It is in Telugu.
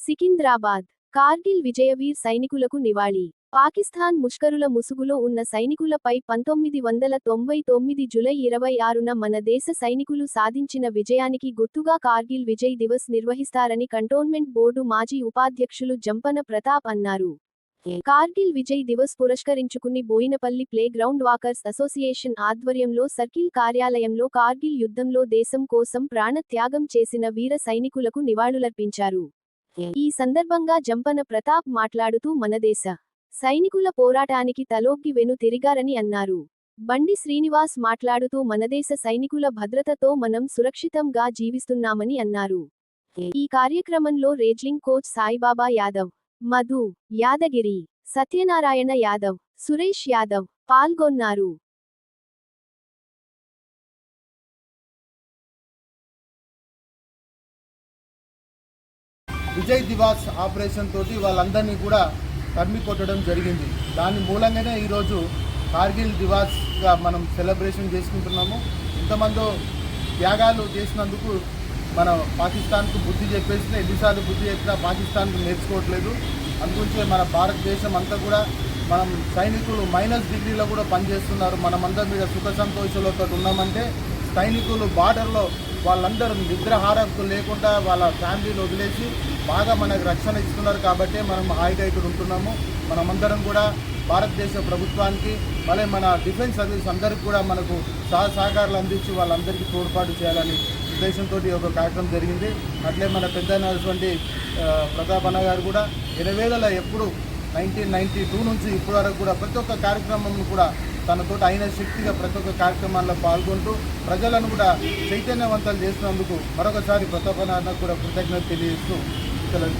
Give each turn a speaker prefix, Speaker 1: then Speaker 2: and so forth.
Speaker 1: సికింద్రాబాద్. కార్గిల్ విజయవీర్ సైనికులకు నివాళి. పాకిస్తాన్ ముష్కరుల ముసుగులో ఉన్న సైనికులపై పంతొమ్మిది వందల తొంభై తొమ్మిది జులై ఇరవై ఆరున మన దేశ సైనికులు సాధించిన విజయానికి గుర్తుగా కార్గిల్ విజయ్ దివస్ నిర్వహిస్తారని కంటోన్మెంట్ బోర్డు మాజీ ఉపాధ్యక్షులు జంపన ప్రతాప్ అన్నారు. కార్గిల్ విజయ్ దివస్ పురస్కరించుకుని Boinapalli play ground walkers association ఆధ్వర్యంలో సర్కిల్ కార్యాలయంలో కార్గిల్ యుద్ధంలో దేశం కోసం ప్రాణత్యాగం చేసిన వీర సైనికులకు నివాళులర్పించారు. ఈ సందర్భంగా జంపన ప్రతాప్ మాట్లాడుతూ మనదేశ సైనికుల పోరాటానికి తలోగ్గి వెను తిరిగారని అన్నారు. బండి శ్రీనివాస్ మాట్లాడుతూ మనదేశ సైనికుల భద్రతతో మనం సురక్షితంగా జీవిస్తున్నామని అన్నారు. ఈ కార్యక్రమంలో రేజ్లింగ్ కోచ్ సాయిబాబా యాదవ్ మధు యాదగిరి సత్యనారాయణ యాదవ్ సురేష్ యాదవ్ పాల్గొన్నారు.
Speaker 2: విజయ్ దివాస్ ఆపరేషన్ తోటి వాళ్ళందరినీ కూడా తరిమి కొట్టడం జరిగింది. దాని మూలంగానే ఈరోజు కార్గిల్ దివాస్గా మనం సెలబ్రేషన్ చేసుకుంటున్నాము. ఇంతమందో త్యాగాలు చేసినందుకు మన పాకిస్తాన్కు బుద్ధి చెప్పేసిన ఎన్నిసార్లు బుద్ధి చెప్పినా పాకిస్తాన్కు నేర్చుకోవట్లేదు. అందుగురించే మన భారతదేశం అంతా కూడా మనం సైనికులు మైనస్ డిగ్రీలో కూడా పనిచేస్తున్నారు. మనమందరం మీద సుఖ సంతోషాలతో ఉన్నామంటే సైనికులు బార్డర్లో వాళ్ళందరూ నిద్రాహారంతో లేకుండా వాళ్ళ ఫ్యామిలీని వదిలేసి బాగా మనకు రక్షణ ఇస్తున్నారు కాబట్టి మనం హాయిగా ఇక్కడ ఉంటున్నాము. మనమందరం కూడా భారతదేశ ప్రభుత్వానికి మళ్ళీ మన డిఫెన్స్ సర్వీస్ అందరికీ కూడా మనకు సహ సహకారాలు అందించి వాళ్ళందరికీ తోడ్పాటు చేయాలని ఉద్దేశంతో ఒక కార్యక్రమం జరిగింది. అట్లే మన పెద్ద అయినటువంటి ప్రతాప్ అన్న గారు కూడా ఇరవేలలో ఎప్పుడు నైన్టీన్ నైన్టీ టూ నుంచి ఇప్పటి వరకు కూడా ప్రతి ఒక్క కార్యక్రమం కూడా తనతో అయిన శక్తిగా ప్రతి ఒక్క కార్యక్రమాల్లో పాల్గొంటూ ప్రజలను కూడా చైతన్యవంతాలు చేసినందుకు మరొకసారి ప్రతాప్ కూడా కృతజ్ఞత తెలియజేస్తూ సెలవు